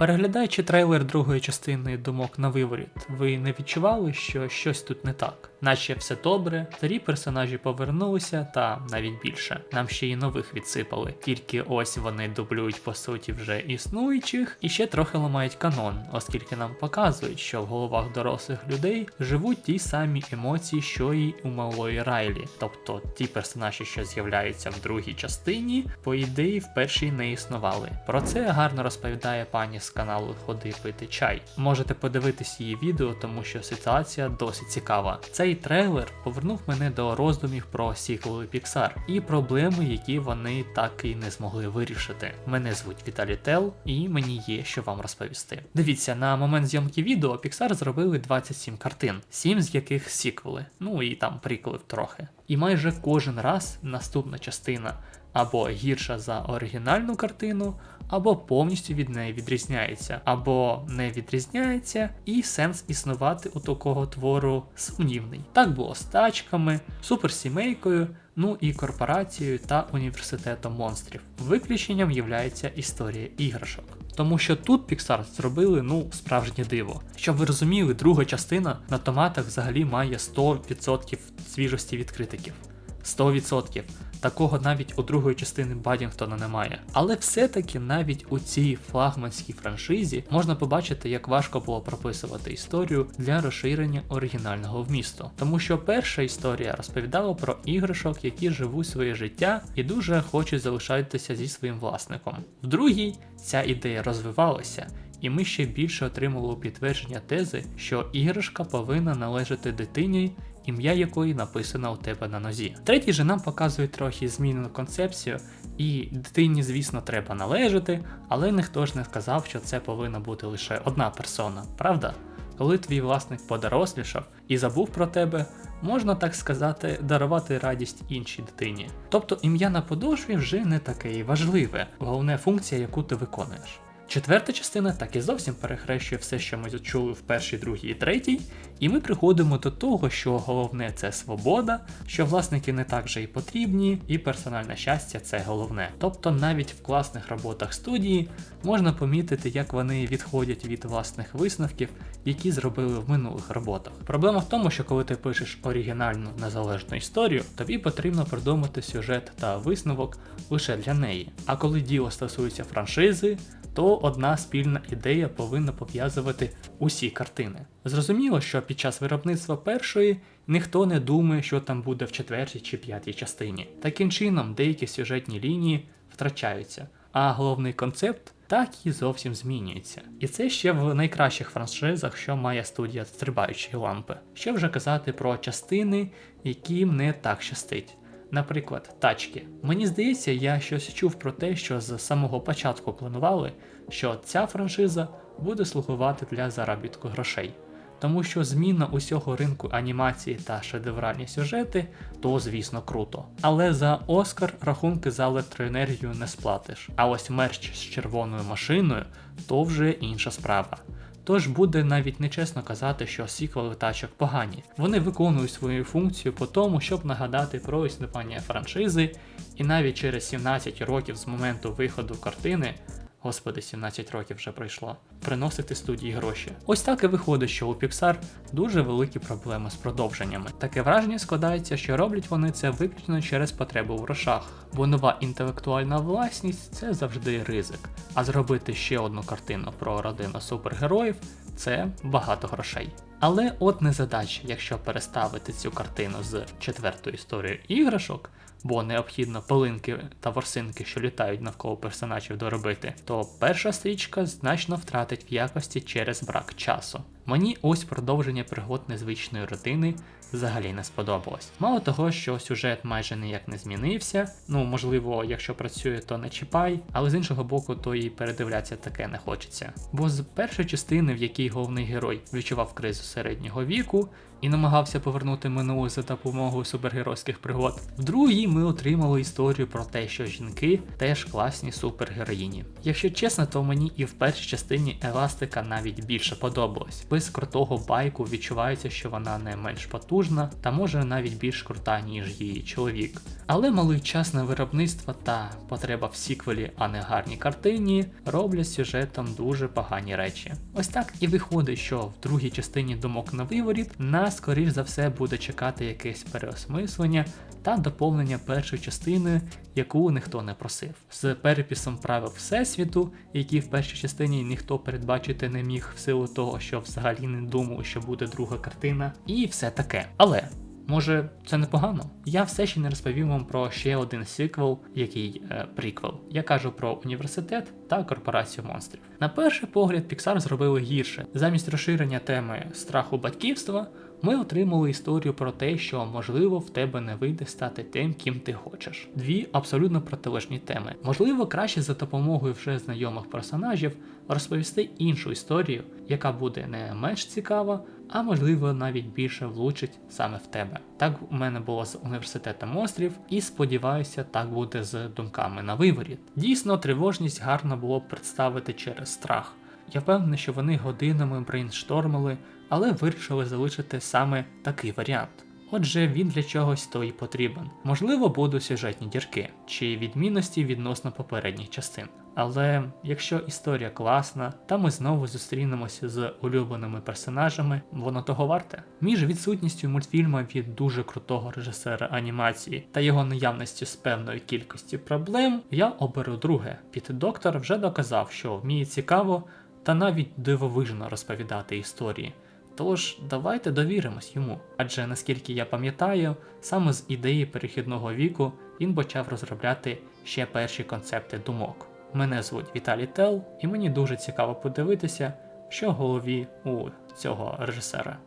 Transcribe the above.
Переглядаючи трейлер другої частини думок на виворіт, ви не відчували, що щось тут не так? Наче все добре, старі персонажі повернулися, та навіть більше. Нам ще й нових відсипали. Тільки ось вони дублюють по суті вже існуючих і ще трохи ламають канон, оскільки нам показують, що в головах дорослих людей живуть ті самі емоції, що й у малої Райлі. Тобто ті персонажі, що з'являються в другій частині, по ідеї в першій не існували. Про це гарно розповідає пані з каналу Ходи пити чай. Можете подивитись її відео, тому що ситуація досить цікава. Цей трейлер повернув мене до роздумів про сіквели Pixar і проблеми, які вони так і не змогли вирішити. Мене звуть Віталій Тел, і мені є що вам розповісти. Дивіться, на момент зйомки відео Pixar зробили 27 картин, 7 з яких сіквели, ну і там приколів трохи. І майже кожен раз наступна частина або гірша за оригінальну картину, або повністю від неї відрізняється, або не відрізняється, і сенс існувати у такого твору сумнівний. Так було з тачками, суперсімейкою, ну і корпорацією та університетом монстрів. Виключенням є історія іграшок. Тому що тут Pixar зробили ну справжнє диво. Щоб ви розуміли, друга частина на томатах взагалі має 100% свіжості від критиків. 100%. Такого навіть у другої частини Бадінгтона немає. Але все-таки навіть у цій флагманській франшизі можна побачити, як важко було прописувати історію для розширення оригінального вмісту. Тому що перша історія розповідала про іграшок, які живуть своє життя і дуже хочуть залишатися зі своїм власником. В другій ця ідея розвивалася. І ми ще більше отримали підтвердження тези, що іграшка повинна належати дитині, ім'я якої написано у тебе на нозі. Третій же нам показує трохи змінену концепцію, і дитині, звісно, треба належати, але ніхто ж не сказав, що це повинна бути лише одна персона, правда? Коли твій власник подорослішав і забув про тебе, можна так сказати, дарувати радість іншій дитині. Тобто ім'я на подошві вже не таке і важливе, головне функція, яку ти виконуєш. Четверта частина так і зовсім перехрещує все, що ми чули в першій, другій і третій, і ми приходимо до того, що головне це свобода, що власники не так же і потрібні, і персональне щастя це головне. Тобто навіть в класних роботах студії можна помітити, як вони відходять від власних висновків, які зробили в минулих роботах. Проблема в тому, що коли ти пишеш оригінальну незалежну історію, тобі потрібно продумати сюжет та висновок лише для неї. А коли діло стосується франшизи, то одна спільна ідея повинна пов'язувати усі картини. Зрозуміло, що під час виробництва першої ніхто не думає, що там буде в четвертій чи п'ятій частині. Таким чином, деякі сюжетні лінії втрачаються, а головний концепт так і зовсім змінюється. І це ще в найкращих франшизах, що має студія стрибаючої лампи. Що вже казати про частини, яким не так щастить. Наприклад, тачки. Мені здається, я щось чув про те, що з самого початку планували, що ця франшиза буде слугувати для заробітку грошей. Тому що зміна усього ринку анімації та шедевральні сюжети, то звісно круто. Але за Оскар рахунки за електроенергію не сплатиш. А ось мерч з червоною машиною то вже інша справа. Тож буде навіть нечесно казати, що сіквели тачок погані. Вони виконують свою функцію по тому, щоб нагадати про існування франшизи, і навіть через 17 років з моменту виходу картини Господи, 17 років вже пройшло. Приносити студії гроші. Ось так і виходить, що у Pixar дуже великі проблеми з продовженнями. Таке враження складається, що роблять вони це виключно через потребу в грошах, бо нова інтелектуальна власність це завжди ризик. А зробити ще одну картину про родину супергероїв це багато грошей. Але от не задача, якщо переставити цю картину з четвертої історії іграшок бо необхідно полинки та ворсинки, що літають навколо персонажів доробити, то перша стрічка значно втратить в якості через брак часу. Мені ось продовження пригод незвичної родини взагалі не сподобалось. Мало того, що сюжет майже ніяк не змінився. Ну, можливо, якщо працює, то не чіпай, але з іншого боку, то і передивлятися таке не хочеться. Бо з першої частини, в якій головний герой відчував кризу середнього віку і намагався повернути минуле за допомогою супергеройських пригод, в другій ми отримали історію про те, що жінки теж класні супергероїні. Якщо чесно, то мені і в першій частині еластика навіть більше подобалось без крутого байку відчувається, що вона не менш потужна та може навіть більш крута, ніж її чоловік. Але малий час на виробництво та потреба в сіквелі, а не гарній картині, роблять сюжетом дуже погані речі. Ось так і виходить, що в другій частині думок на виворіт нас, скоріш за все, буде чекати якесь переосмислення та доповнення першої частини, яку ніхто не просив, з переписом правил Всесвіту, які в першій частині ніхто передбачити не міг в силу того, що взагалі не думав, що буде друга картина, і все таке. Але. Може, це непогано? Я все ще не розповів вам про ще один сиквел, який е, приквел. Я кажу про університет та корпорацію монстрів. На перший погляд, Pixar зробили гірше. Замість розширення теми страху батьківства, ми отримали історію про те, що можливо в тебе не вийде стати тим, ким ти хочеш. Дві абсолютно протилежні теми. Можливо, краще за допомогою вже знайомих персонажів розповісти іншу історію, яка буде не менш цікава, а можливо навіть більше влучить саме в тебе. Так у мене було з університетом монстрів, і сподіваюся, так буде з думками на виворіт. Дійсно, тривожність гарно було б представити через страх. Я впевнений, що вони годинами брейнштормили, але вирішили залишити саме такий варіант. Отже, він для чогось то й потрібен. Можливо, будуть сюжетні дірки чи відмінності відносно попередніх частин. Але якщо історія класна, та ми знову зустрінемося з улюбленими персонажами, воно того варте. Між відсутністю мультфільма від дуже крутого режисера анімації та його наявністю з певної кількості проблем, я оберу друге. Піт доктор вже доказав, що вміє цікаво та навіть дивовижно розповідати історії. Тож давайте довіримось йому. Адже наскільки я пам'ятаю, саме з ідеї перехідного віку він почав розробляти ще перші концепти думок. Мене звуть Віталій Тел, і мені дуже цікаво подивитися, що в голові у цього режисера.